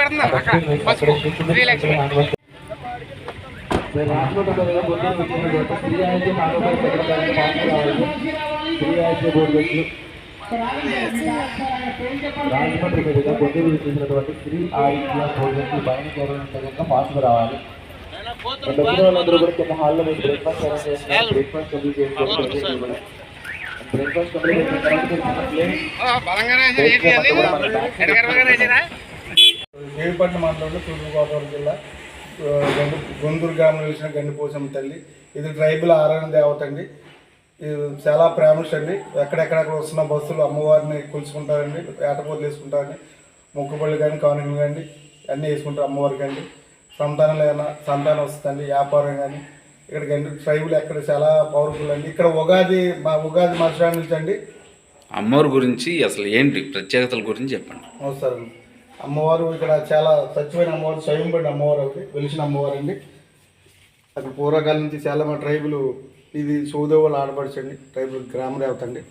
పెడుతున్నా అక్కడ పసుపు శ్రీలక్ష్మి రాజమండ్రి మీదుగా కొద్దిగా చేసినటువంటి శ్రీ ఆదిత్య భోజనం కనుక పాసుకు రావాలి. దగ్గర వాళ్ళందరూ కూడా కింద హాల్లో మీరు బ్రేక్ఫాస్ట్ అరేంజ్ చేస్తున్నారు బ్రేక్ఫాస్ట్ కంప్లీట్ చేసుకోవాలి బ్రేక్ఫాస్ట్ కంప్లీట్ చేసిన తర్వాత దేవిపట్నం మండలంలో తూర్పుగోదావరి జిల్లా గండి గొందూరు గ్రామంలో వెలిసిన గండిపోసమ్మ తల్లి. ఇది ట్రైబల్ ఆరాధన దేవత అండి. ఇది చాలా ఫేమస్ అండి. ఎక్కడెక్కడ వస్తున్న బస్సులు అమ్మవారిని కొలుచుకుంటారండి ఏటపోతలు వేసుకుంటారండి మొక్కుబళ్ళు కానీ కానుకలు కానీ అన్నీ వేసుకుంటారు అమ్మవారికి అండి. సంతానం లేన సంతానం వస్తుందండి వ్యాపారం కానీ. ఇక్కడ గండి ట్రైబుల్ ఎక్కడ చాలా పవర్ఫుల్ అండి. ఇక్కడ ఉగాది మా ఉగాది మరుసటి నుంచి అండి అమ్మవారి గురించి అసలు ఏంటి ప్రత్యేకతల గురించి చెప్పండి. నమస్కారం. అమ్మవారు ఇక్కడ చాలా స్వచ్ఛమైన అమ్మవారు స్వయంపడిన అమ్మవారు ఒకటి వెలిసిన అమ్మవారు అండి. అక్కడ పూర్వకాలం నుంచి చాలా మా ట్రైబులు ఇది సోదోవాళ్ళు ఆడపడచండి ట్రైబుల్ గ్రామ దేవత అండి.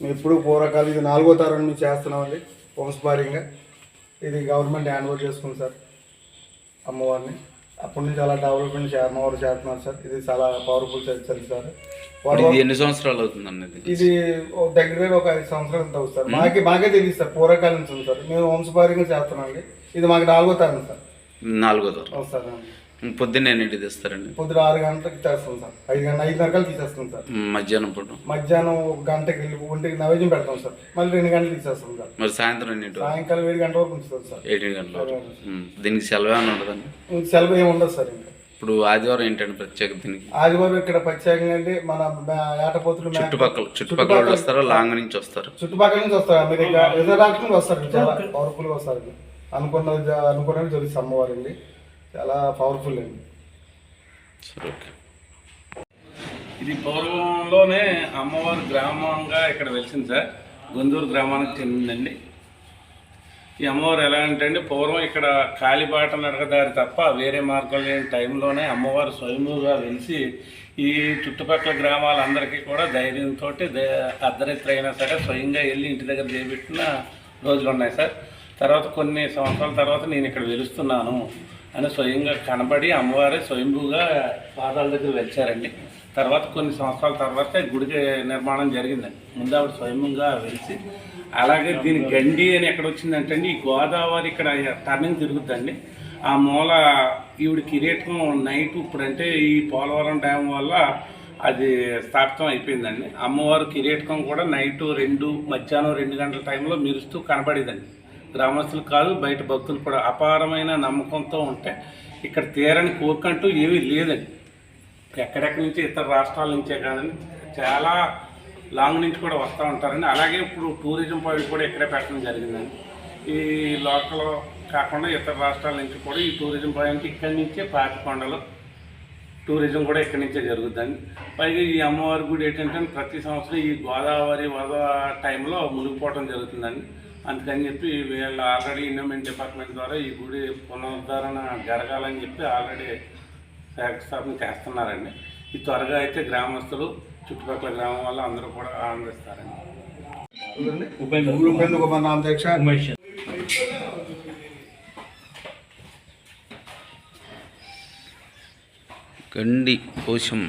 మేము ఎప్పుడు పూర్వకాలం ఇది నాలుగో తరం నుంచి చేస్తున్నామండి వంశపారీగా ఇది గవర్నమెంట్ హ్యాండ్ ఓవర్ చేసుకుంది సార్ అమ్మవారిని. అప్పటి నుంచి చాలా డెవలప్మెంట్ అమ్మవారు చేస్తున్నారు సార్. ఇది చాలా పవర్ఫుల్ చర్చ సార్. ఇది ఎన్ని సంవత్సరాలు అవుతుంది అన్నది ఇది దగ్గర దగ్గర ఒక ఐదు సంవత్సరాల అవుతుంది సార్? మాకే మాకే తెలియదు సార్ పూర్వకాలం నుంచి ఉంది సార్. మేము వంశపార్యంగా చేస్తున్నాం అండి. ఇది మాకు నాలుగో తరం సార్. నాలుగో తరం. సార్ పొద్దున్న ఎన్నింటి తెస్తారండి. పొద్దున ఆరు గంటలకు చేస్తాం సార్. ఐదు గంట ఐదు గంటలకు తీసేస్తాం సార్. మధ్యాహ్నం పూట. మధ్యాహ్నం ఒక గంటకి వెళ్ళి ఒంటికి నైవేద్యం పెడతాం సార్. మళ్ళీ రెండు గంటలు తీసేస్తాం సార్. మరి సాయంత్రం ఎన్నింటి సాయంకాలం ఏడు గంటల వరకు ఉంచుతాం సార్ ఎయిటీన్ గంటల వరకు. ఉమ్. దీనికి సెలవు ఏమైనా ఉండదండి? సెలవు ఏమి ఉండదు సార్ ఇంకా. ఇప్పుడు ఆదివారం ఏంటండి ప్రత్యేకత దీనికి? ఆదివారం ఇక్కడ ప్రత్యేకంగా అంటే మన మే- ఏటపోతులు చుట్టుపక్కల చుట్టుపక్కల వాళ్ళు వస్తారా? లాంగ్ నుంచి వస్తారు? చుట్టుపక్కల నుంచి వస్తారు? అమెరికా ఇతర రాష్ట్రం నుంచి వస్తారు చాలా పవర్ఫుల్గా వస్తారు. అనుకున్నది జ- అనుకున్నది జరుగుతుంది అమ్మవారు అండి చాలా పవర్ఫుల్ అండి. సరే ఓకే. ఇది పూర్వంలోనే అమ్మవారి గ్రామంగా ఇక్కడ వెలిసింది సార్. గొందూరు గ్రామానికి చెందిందండి. ఈ అమ్మవారు ఎలా అంటే అండి పూర్వం ఇక్కడ కాలిబాట నడకదారి తప్ప వేరే మార్గం లేని టైంలోనే అమ్మవారు స్వయంగా వెలిసి ఈ చుట్టుపక్కల గ్రామాలందరికీ కూడా ధైర్యంతో అర్ధరాత్రి అయినా సరే స్వయంగా వెళ్ళి ఇంటి దగ్గర చేపెట్టిన రోజులు ఉన్నాయి సార్. తర్వాత కొన్ని సంవత్సరాల తర్వాత నేను ఇక్కడ వెలుస్తున్నాను. అని స్వయంగా కనబడి అమ్మవారే స్వయంభూగా పాదాల దగ్గర వెలిచారండి. తర్వాత కొన్ని సంవత్సరాల తర్వాత గుడికి నిర్మాణం జరిగిందండి. ముందు ఆవిడ స్వయంగా వెలిసి అలాగే దీని గండి అని ఎక్కడ వచ్చిందంటే అండి ఈ గోదావరి ఇక్కడ టర్నింగ్ తిరుగుద్దండి. ఆ మూల ఈవిడ కిరీటం నైట్ ఇప్పుడంటే ఈ పోలవరం డ్యామ్ వల్ల అది స్థాపితం అయిపోయిందండి. అమ్మవారు కిరీటకం కూడా నైట్ రెండు మధ్యాహ్నం రెండు గంటల టైంలో మెరుస్తూ కనబడేదండి. గ్రామస్తులు కాదు బయట భక్తులు కూడా అపారమైన నమ్మకంతో ఉంటే ఇక్కడ తీరని కోరికంటూ ఏమీ లేదండి. ఎక్కడెక్కడి నుంచి ఇతర రాష్ట్రాల నుంచే కాదండి చాలా లాంగ్ నుంచి కూడా వస్తూ ఉంటారండి. అలాగే ఇప్పుడు టూరిజం పాయింట్ కూడా ఇక్కడే పెట్టడం జరిగిందండి. ఈ లోకల్ కాకుండా ఇతర రాష్ట్రాల నుంచి కూడా ఈ టూరిజం పాయింట్ ఇక్కడి నుంచే పాతికొండలు టూరిజం కూడా ఇక్కడి నుంచే జరుగుతుంది పైగా ఈ అమ్మవారి గుడి ఏంటంటే ప్రతి సంవత్సరం ఈ గోదావరి వరద టైంలో మునిగిపోవడం జరుగుతుందండి. అందుకని చెప్పి వీళ్ళు ఆల్రెడీ ఇన్వెస్ట్మెంట్ డిపార్ట్మెంట్ ద్వారా ఈ గుడి పునరుద్ధరణ జరగాలని చెప్పి ఆల్రెడీ శంకుస్థాపన చేస్తున్నారండి. ఈ త్వరగా అయితే గ్రామస్తులు చుట్టుపక్కల గ్రామం వాళ్ళు అందరూ కూడా ఆనందిస్తారండి. ఉపేంద్ర. కుమార్ గండి పోషమ్మ